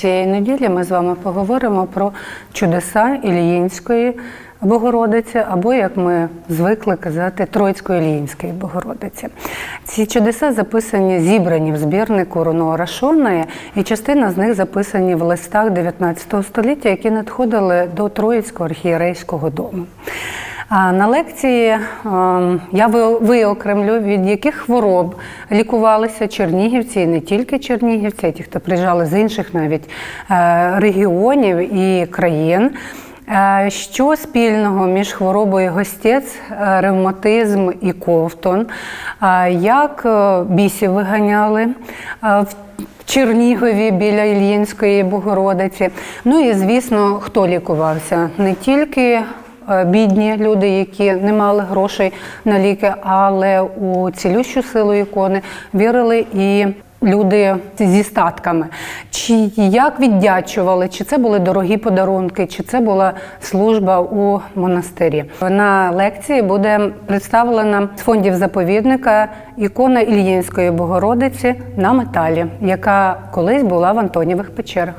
Цієї неділі ми з вами поговоримо про чудеса Іліїнської Богородиці, або, як ми звикли казати, Троїцької Іліїнської Богородиці. Ці чудеса записані, зібрані в збірнику Руно Рашоної, і частина з них записані в листах 19 століття, які надходили до Троїцького архієрейського дому. На лекції е, я виокремлю, від яких хвороб лікувалися чернігівці, і не тільки чернігівці, а ті, хто приїжджали з інших навіть е, регіонів і країн. Е, Що спільного між хворобою гостець, е, ревматизм і ковтон? Як бісів виганяли в Чернігові біля Ільїнської Богородиці? Ну і звісно, хто лікувався? Не тільки бідні люди, які не мали грошей на ліки, але у цілющу силу ікони вірили і. Люди зі статками, чи як віддячували, чи це були дорогі подарунки, чи це була служба у монастирі. На лекції буде представлена з фондів заповідника ікона Ільїнської Богородиці на металі, яка колись була в Антонівих печерах.